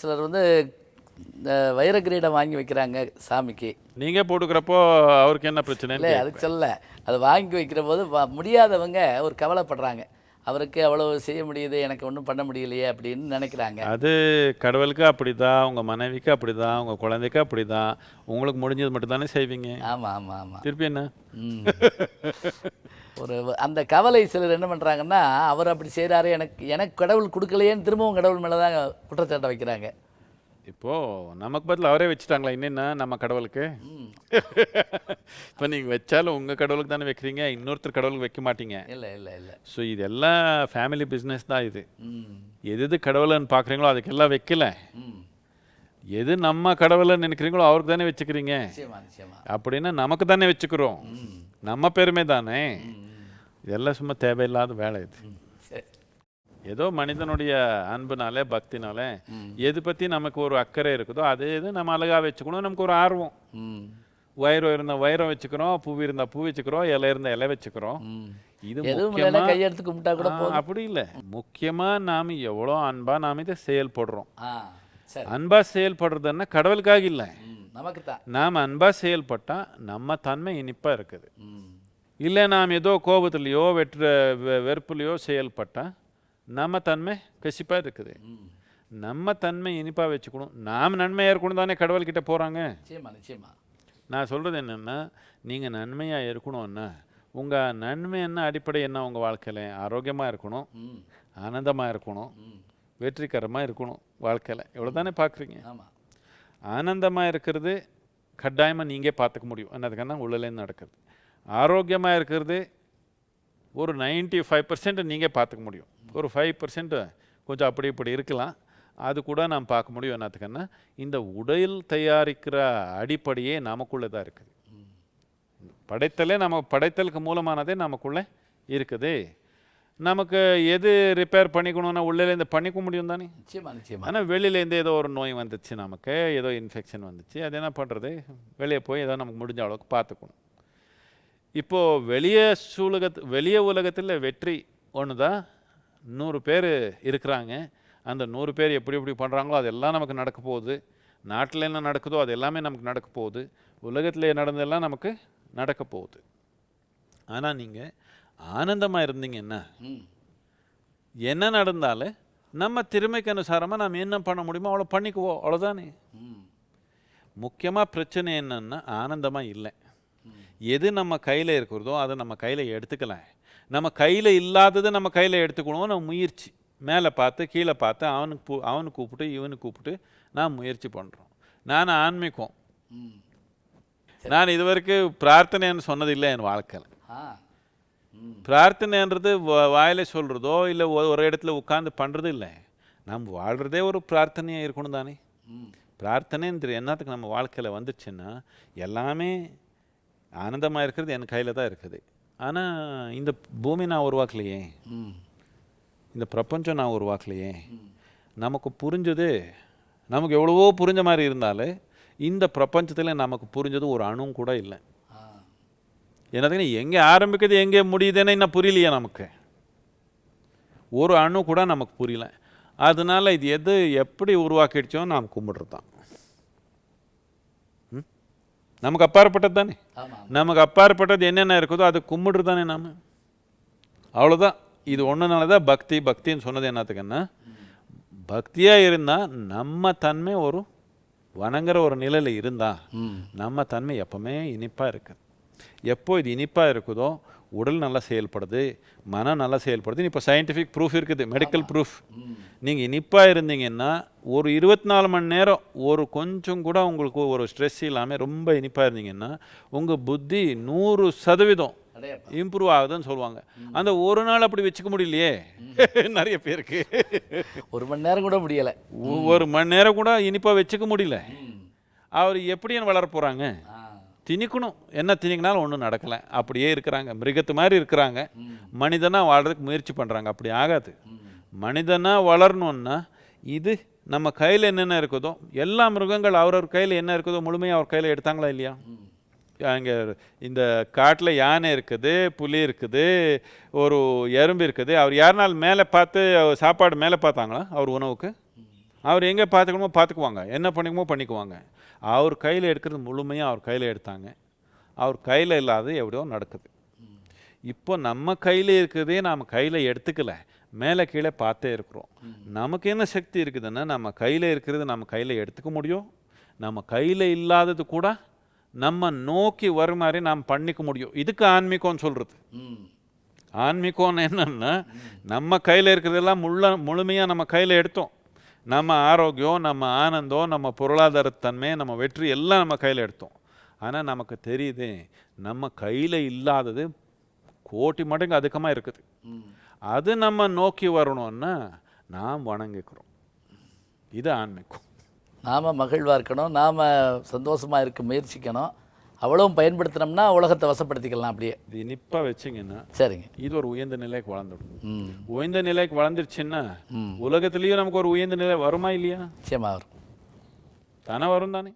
சிலர் வந்து இந்த வைர கிரீடம் வாங்கி வைக்கிறாங்க சாமிக்கு. நீங்க போட்டுக்கிறப்போ அவருக்கு என்ன பிரச்சனை இல்லை அதுக்கு சொல்ல. அது வாங்கி வைக்கிற போது முடியாதவங்க ஒரு கவலைப்படுறாங்க. அவருக்கு அவ்வளவு செய்ய முடியுது எனக்கு ஒன்றும் பண்ண முடியலையே அப்படின்னு நினைக்கிறாங்க. அது கடவுளுக்கு அப்படிதான் உங்க மனைவிக்கு அப்படிதான் உங்க குழந்தைக்கு அப்படிதான். உங்களுக்கு முடிஞ்சது மட்டும் தானே செய்வீங்க? ஆமாம் ஆமாம் ஆமாம் திருப்பி என்ன. ஒரு அந்த கவலை சிலர் என்ன பண்ணுறாங்கன்னா அவர் அப்படி செய்கிறாரு எனக்கு எனக்கு கடவுள் கொடுக்கலையேன்னு திரும்பவும் கடவுள் மேலே தான் குற்றச்சாட்டை வைக்கிறாங்க. இப்போ நமக்கு பதில் அவரே வச்சுட்டாங்களா? என்னென்ன நம்ம கடவுளுக்கு? இப்போ நீங்க வச்சாலும் உங்க கடவுளுக்கு தானே வைக்கிறீங்க இன்னொருத்தர் கடவுளுக்கு வைக்க மாட்டீங்க. இல்லை இல்லை இல்லை. ஸோ இதெல்லாம் ஃபேமிலி பிஸ்னஸ் தான் இது. எது எது கடவுளைன்னு பார்க்குறீங்களோ அதுக்கெல்லாம் வைக்கல. எது நம்ம கடவுளை நினைக்கிறீங்களோ அவருக்கு தானே வச்சுக்கிறீங்க. அப்படின்னா நமக்கு தானே வச்சுக்கிறோம். நம்ம பெருமை தானே. இதெல்லாம் சும்மா தேவையில்லாத வேலை இது. ஏதோ மனிதனுடைய அன்புனாலே பக்தினாலே. எது பற்றி நமக்கு ஒரு அக்கறை இருக்குதோ அதே இது நம்ம அழகாக வச்சுக்கணும் நமக்கு ஒரு ஆர்வம். வைரம் இருந்தால் வைரம் வச்சுக்கிறோம் பூ இருந்தால் பூ வச்சுக்கிறோம் இலை இருந்தால் இலை வச்சுக்கிறோம். இது எதுவும் முக்கியமா இல்லைன்னா கையெடுத்து கும்பிட்டா கூட அப்படி இல்லை. முக்கியமாக நாம் எவ்வளோ அன்பாக நாம் இதை செயல்படுறோம். அன்பாக செயல்படுறதுன்னா கடவுளுக்காக இல்லை. நமக்கு தான் நாம் அன்பாக செயல்பட்டால் நம்ம தன்மை இனிப்பாக இருக்குது. இல்லை நாம் ஏதோ கோபத்துலேயோ வெற்ற வெறுப்புலையோ செயல்பட்டால் நம்ம தன்மை கசிப்பாக இருக்குது. நம்ம தன்மை இனிப்பாக வச்சுக்கணும். நாம் நன்மையாக இருக்கணும் தானே கடவுள்கிட்ட போகிறாங்க நிச்சயமா நிச்சயமா. நான் சொல்கிறது என்னென்னா நீங்கள் நன்மையாக இருக்கணும்னா உங்கள் நன்மை என்ன அடிப்படை என்ன உங்கள் வாழ்க்கையில்? ஆரோக்கியமாக இருக்கணும். ஆனந்தமாக இருக்கணும். வெற்றிகரமாக இருக்கணும் வாழ்க்கையில். இவ்வளோ தானே பார்க்குறீங்க ஆமாம் ஆனந்தமாக இருக்கிறது கட்டாயமாக நீங்கள் பார்த்துக்க முடியும். என்னதுக்குன்னா உள்ளலேருந்து நடக்கிறது. ஆரோக்கியமாக இருக்கிறது ஒரு 95% ஃபைவ் பர்சன்ட் நீங்கள் பார்த்துக்க முடியும். ஒரு ஃபைவ் பர்சன்ட் கொஞ்சம் அப்படி இப்படி இருக்கலாம். அது கூட நாம் பார்க்க முடியும். என்னத்துக்குன்னா இந்த உடல் தயாரிக்கிற அடிப்படையே நமக்குள்ளே தான் இருக்குது. படைத்தலே நம்ம படைத்தலுக்கு மூலமானதே நமக்குள்ளே இருக்குது. நமக்கு எது ரிப்பேர் பண்ணிக்கணும்னா உள்ளேருந்து பண்ணிக்க முடியும் தானே? நிச்சயமா நிச்சயமா. ஆனால் வெளியிலேருந்து ஏதோ ஒரு நோய் வந்துச்சு நமக்கு ஏதோ இன்ஃபெக்ஷன் வந்துச்சு அது என்ன பண்ணுறது வெளியே போய் ஏதோ நமக்கு முடிஞ்ச அளவுக்கு பார்த்துக்கணும். இப்போது வெளியே சூலகத்து வெளியே உலகத்தில் வெற்றி ஒன்று தான் நூறு பேர் இருக்கிறாங்க. அந்த நூறு பேர் எப்படி எப்படி பண்ணுறாங்களோ அதெல்லாம் நமக்கு நடக்க போகுது. நாட்டில் என்ன நடக்குதோ அது எல்லாமே நமக்கு நடக்க போகுது. உலகத்தில் நடந்ததெல்லாம் நமக்கு நடக்க போகுது. ஆனால் நீங்கள் ஆனந்தமாக இருந்தீங்கன்னா என்ன நடந்தாலும் நம்ம திறமைக்கு அனுசாரமாக நம்ம என்ன பண்ண முடியுமோ அவ்வளோ பண்ணிக்குவோம். அவ்வளோதானே முக்கியமாக பிரச்சனை என்னன்னா ஆனந்தமாக இல்லை. எது நம்ம கையில் இருக்கிறதோ அதை நம்ம கையில் எடுத்துக்கலாம். நம்ம கையில் இல்லாததை நம்ம கையில் எடுத்துக்கணும் நம்ம முயற்சி. மேலே பார்த்து கீழே பார்த்து அவனுக்கு பூ அவனுக்கு கூப்பிட்டு இவனுக்கு கூப்பிட்டு நான் முயற்சி பண்ணுறோம் நான் ஆன்மீகம். நான் இதுவரைக்கும் பிரார்த்தனைன்னு சொன்னதில்லை என் வாழ்க்கையில். பிரார்த்தனைன்றது வாயில சொல்கிறதோ இல்லை ஒரு இடத்துல உட்காந்து பண்ணுறது இல்லை. நம்ம வாழ்கிறதே ஒரு பிரார்த்தனையாக இருக்கணும் தானே. பிரார்த்தனைன்ற என்னத்துக்கு நம்ம வாழ்க்கையில் வந்துச்சுன்னா எல்லாமே ஆனந்தமாக இருக்கிறது என் கையில் தான் இருக்குது. ஆனால் இந்த பூமி நான் உருவாக்கலையே. இந்த பிரபஞ்சம் நான் உருவாக்கலையே. நமக்கு புரிஞ்சது நமக்கு எவ்வளவோ புரிஞ்ச மாதிரி இருந்தாலும் இந்த பிரபஞ்சத்தில் நமக்கு புரிஞ்சது ஒரு அணுவும் கூட இல்லை. ஆ. என்னதுன்னா எங்கே ஆரம்பிக்குது எங்கே முடியுதுன்னு இன்னும் புரியலையே நமக்கு. ஒரு அணு கூட நமக்கு புரியல. அதனால இது எது எப்படி உருவாக்கிடுச்சோ நாம் கும்பிடுறது தான்? நமக்கு அப்பாற்பட்டது தானே? நமக்கு அப்பாற்பட்டது என்னென்ன இருக்குதோ அது கும்பிடுறது தானே நாம? அவ்வளோதான் இது ஒன்றுனால தான் பக்தி பக்தின்னு சொன்னது என்னத்துக்குன்னா பக்தியாக இருந்தால் நம்ம தன்மை ஒரு வணங்குற ஒரு நிலையில் இருந்தால் நம்ம தன்மை எப்பவுமே இனிப்பாக இருக்குது எப்போ இது இனிப்பாக இருக்குதோ உடல் நல்லா செயல்படுது மனம் நல்லா செயல்படுது. இப்போ சயின்டிஃபிக் ப்ரூஃப் இருக்குது மெடிக்கல் ப்ரூஃப் நீங்கள் இனிப்பாக இருந்தீங்கன்னா ஒரு இருபத்தி நாலு மணி நேரம் ஒரு கொஞ்சம் கூட உங்களுக்கு ஒரு ஸ்ட்ரெஸ் இல்லாமல் ரொம்ப இனிப்பாக இருந்தீங்கன்னா உங்கள் புத்தி நூறு சதவீதம் இம்ப்ரூவ் ஆகுதுன்னு சொல்லுவாங்க. அந்த ஒரு நாள் அப்படி வச்சுக்க முடியலையே? நிறைய பேருக்கு. ஒரு மணி நேரம் கூட முடியலை. ஒரு மணி நேரம் கூட இனிப்பாக வச்சுக்க முடியல. அவர் எப்படின்னு வளர போகிறாங்க திணிக்கணும். என்ன திணிக்கினாலும் ஒன்றும் நடக்கலை. அப்படியே இருக்கிறாங்க. மிருகத்து மாதிரி இருக்கிறாங்க. மனிதனாக வாழ்றதுக்கு முயற்சி பண்ணுறாங்க அப்படி ஆகாது. மனிதனாக வளரணுன்னா இது நம்ம கையில் என்னென்ன இருக்குதோ எல்லா மிருகங்கள் அவரவர் கையில் என்ன இருக்குதோ முழுமையாக அவர் கையில் எடுத்தாங்களா இல்லையா? அங்கே இந்த காட்டில் யானை இருக்குது புலி இருக்குது ஒரு எறும்பு இருக்குது. அவர் யாருனால் மேலே பார்த்து அவர் சாப்பாடு மேலே பார்த்தாங்களா அவர் உணவுக்கு? அவர் எங்கே பார்த்துக்கணுமோ பார்த்துக்குவாங்க. என்ன பண்ணிக்குமோ பண்ணிக்குவாங்க. அவர் கையில் எடுக்கிறது முழுமையாக அவர் கையில் எடுத்தாங்க. அவர் கையில் இல்லாதது எப்படியோ நடக்குது. இப்போ நம்ம கையில் இருக்கிறதே நாம் கையில் எடுத்துக்கலை. மேலே கீழே பார்த்தே இருக்கிறோம். நமக்கு என்ன சக்தி இருக்குதுன்னா நம்ம கையில் இருக்கிறது நம்ம கையில் எடுத்துக்க முடியும். நம்ம கையில் இல்லாதது கூட நம்ம நோக்கி வரும் மாதிரி நாம் பண்ணிக்க முடியும். இதுக்கு ஆன்மீகம்னு சொல்கிறது ம். ஆன்மீகம்னு என்னன்னா நம்ம கையில் இருக்கிறதெல்லாம் முள்ள முழுமையாக நம்ம கையில் எடுத்தோம். நம்ம ஆரோக்கியம் நம்ம ஆனந்தம் நம்ம பொருளாதாரத்தன்மை நம்ம வெற்றி எல்லாம் நம்ம கையில் எடுத்தோம். ஆனால் நமக்கு தெரியுது நம்ம கையில் இல்லாதது கோட்டி மடங்கு அதிகமாக இருக்குது. அது நம்ம நோக்கி வரணும்னா நாம் வணங்கிக்கிறோம். இது ஆன்மீகம். நாம் மகிழ்வாக இருக்கணும் நாம் சந்தோஷமாக இருக்க முயற்சிக்கணும். அவ்வளவும் பயன்படுத்தினோம்னா உலகத்தை வசப்படுத்திக்கலாம் அப்படியே. இது இனிப்பாக வச்சிங்கன்னா சரிங்க. இது ஒரு உயர்ந்த நிலைக்கு வளர்ந்துடும் உயர்ந்த நிலைக்கு வளர்ந்துருச்சுன்னா உலகத்துலேயும் நமக்கு ஒரு உயர்ந்த நிலை வருமா இல்லையா? நிச்சயமாக வரும். தானே வரும் தானே?